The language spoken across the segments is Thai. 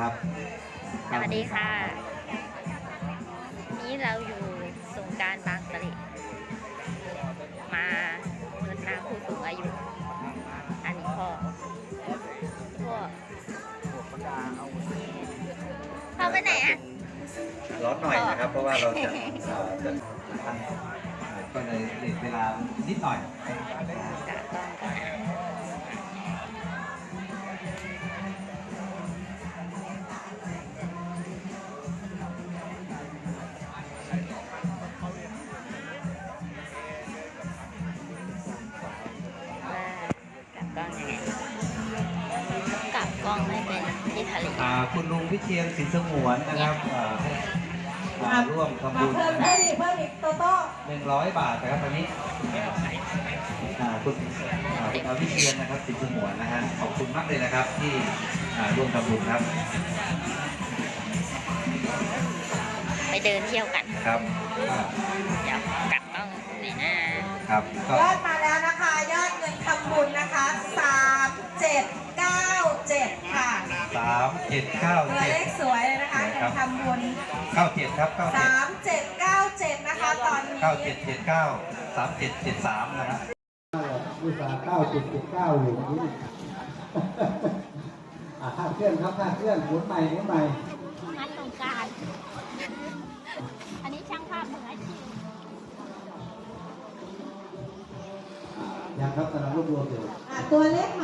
ครับสวัสดีค่ะ นี้เราอยู่สงกรารบางสะเลมาเงินนาผู้สูงอายุ อันนี้พ่อพ่อพ่อไปไหนอะ ร้อนหน่อยนะครับ เพราะว่าเราจะเอ่อจะทำก็เลยเด็ดเวลานิดหน่อย ที่ทะเลอ่าคุณลุงพิเชียนสินสงวนนะครับอ่ามาร่วมทำบุญเพิ่มนะคเพิ่รับมอีกเพิ่มอีกโตโต้หนึ่งร้อยบาทนะครับตอนนี้อ่าคุณอ่าคุณอาวิเชียนนะครับสินสงวนนะฮะขอบคุณมากเลยนะครับที่อ่าร่วมทำบุญครับไปเดินเที่ยวกันครับอ่าเดี๋ยวกลับกล้องนี่นะครับก็ ยอดมาแล้วนะคะ ยอดเงินทำบุญนะคะสามเจ็ดเก้าเจ็ดค่ะ สามเจ็ดเก้าตัวเจ็ดเลขสวยเลยนะคะเงินทำบุญเก้าเจ็ดครับเก้าเจ็ดสามเจ็ดเก้าเจ็ดนะคะ ตอนนี้เก้าเจ็ดเจ็ดเก้าสามเจ็ดเจ็ดสามนะครับอุตสาห์เก้าจุดจุดเก้าอยู่เมื่อกี้นี่อ่าค่าเคลื่อนครับค่าเคลื่อนหมุนใหม่หมุนใหม่มัดตรงกลางอันนี้ช่างภาพมืออาชีพอ่ายังครับกำลังรวบรวมอยู่อะตัวเลขใหม่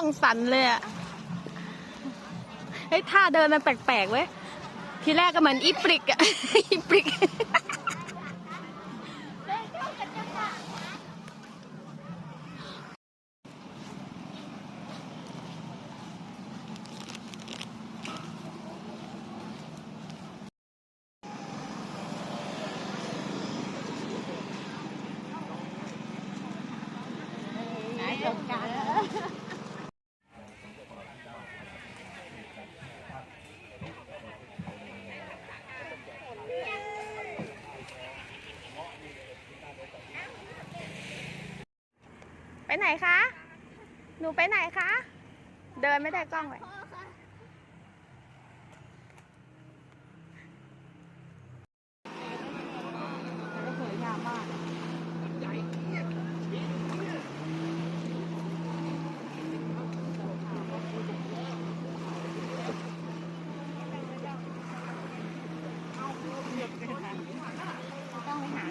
องสั่นเลยอะเฮ้ยท่าเดินมันแปลกๆเว้ย ทีแรกก็เหมือนอีปริกอะอีปริก ตรงกลาง ไปไหน คะ หนูไปไหนคะ เดินไม่ได้กล้องเลยต้องไปหาก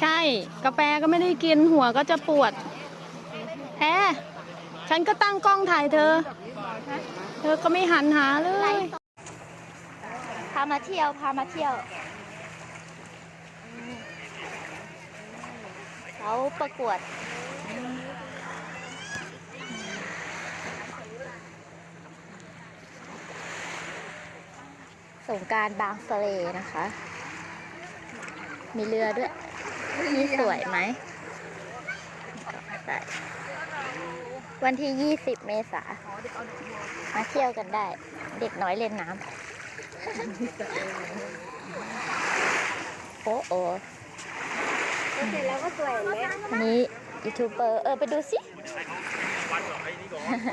ใช่ กาแฟก็ไม่ได้กินหัวก็จะปวด ฉันก็ตั้งกล้องถ่ายเธอ เธอก็ไม่หันหาเลย พามาเที่ยว พามาเที่ยว เขาประกวด สงการบางสะเลนะคะ มีเรือด้วย นี่สวยไหมใช่ วันที่ 20 เมษามาเที่ยวกันได้ เด็กน้อยเล่นน้ำ โอ้โอเสร็จแล้วก็สวยเลยอันนี้ยูทูบเบอร์ เออ ไปดูสิ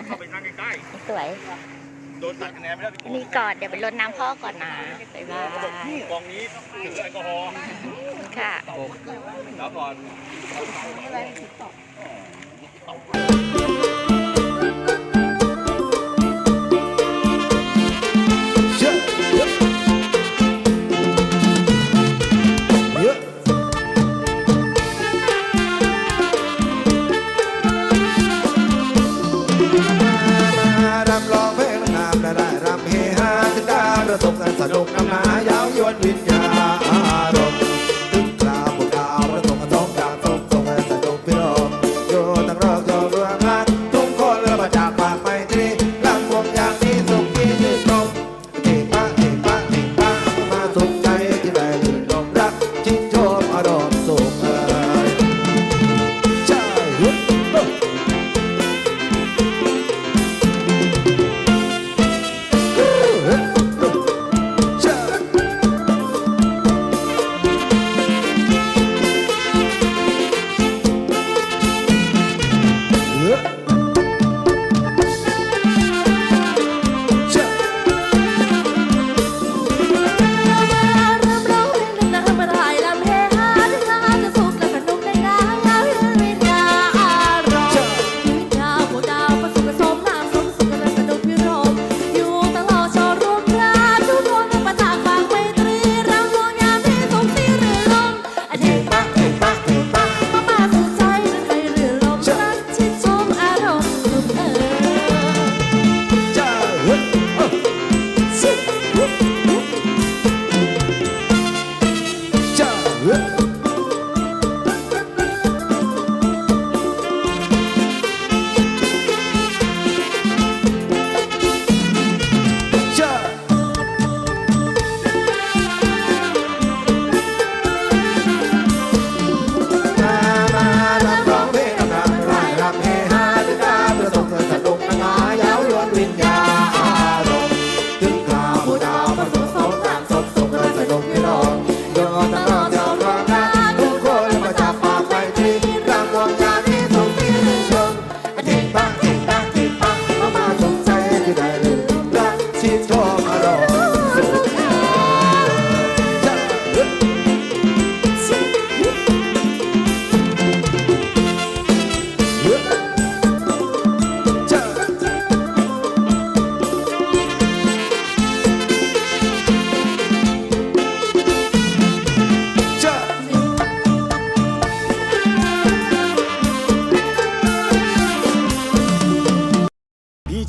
เข้าไปนั่งใกล้สวยๆโดนตัดคะแนนไปแล้วอันนี้ก่อนเดี๋ยวไปรดน้ำพ่อก่อนนะบ๊ายบายกองนี้ถือแอลกอฮอล์ค่ะแล้วก่อน え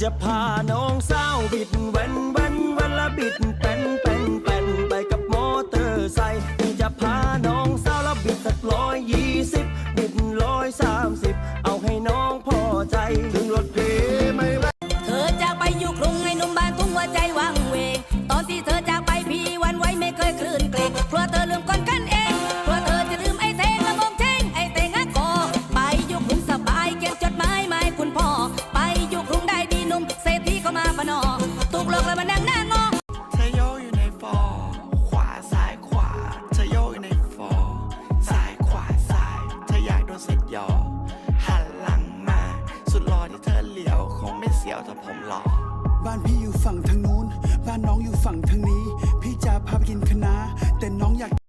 จะพา ยวแต่ผมหล่อบ้านพี่อยู่ฝั่งทางนู้น บ้านน้องอยู่ฝั่งทางนี้ พี่จะพาไปกินคณะแต่น้องอยาก